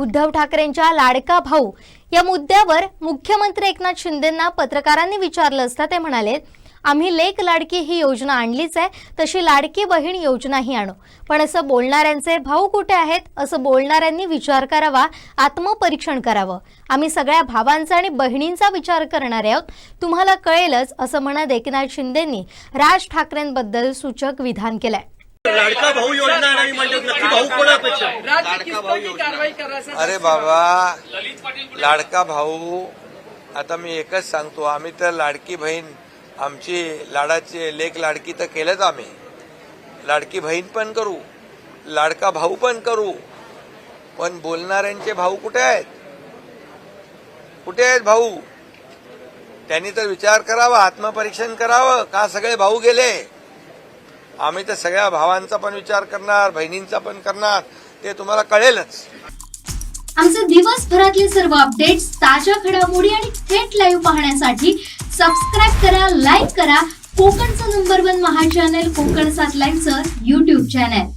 उद्धव ठाकरेंच्या लाडका भाऊ या मुद्द्यावर मुख्यमंत्री एकनाथ शिंदेंना पत्रकारांनी विचारलं असता ते म्हणाले आम्ही लेक लाडकी ही योजना आणलीच आहे तशी लाडकी बहीण योजनाही आणू. पण असं बोलणाऱ्यांचे भाऊ कुठे आहेत असं बोलणाऱ्यांनी विचार करावा आत्मपरीक्षण करावं. आम्ही सगळ्या भावांचा आणि बहिणींचा विचार करणारे आहोत. तुम्हाला कळेलच असं म्हणत एकनाथ शिंदेंनी राज ठाकरेंबद्दल सूचक विधान केलंय. लाडका भाऊ योजना भाऊ कोणापेक्षा? अरे बाबा लाडका भाऊ आता मी एकच सांगतो आम्ही तर लाडकी बहीण आमची लाडाची लेख लाडकी तर केलंच आम्ही. लाडकी बहीण पण करू लाडका भाऊ पण करू पण बोलणाऱ्यांचे भाऊ कुठे आहेत? कुठे आहेत भाऊ? त्यांनी तर विचार करावा आत्मपरीक्षण करावं का सगळे भाऊ गेले? आम्ही तर सगळ्या भावांचा पण विचार करणार बहिणींचा पण करणार ते तुम्हाला कळेलच. आमचे दिवसभरातले सर्व अपडेट्स ताज्या घडामोडी आणि थेट लाईव्ह पाहण्यासाठी सबस्क्राईब करा लाईक करा. कोकणचं नंबर वन महा चॅनल कोकण सात लाईनचं युट्यूब चॅनल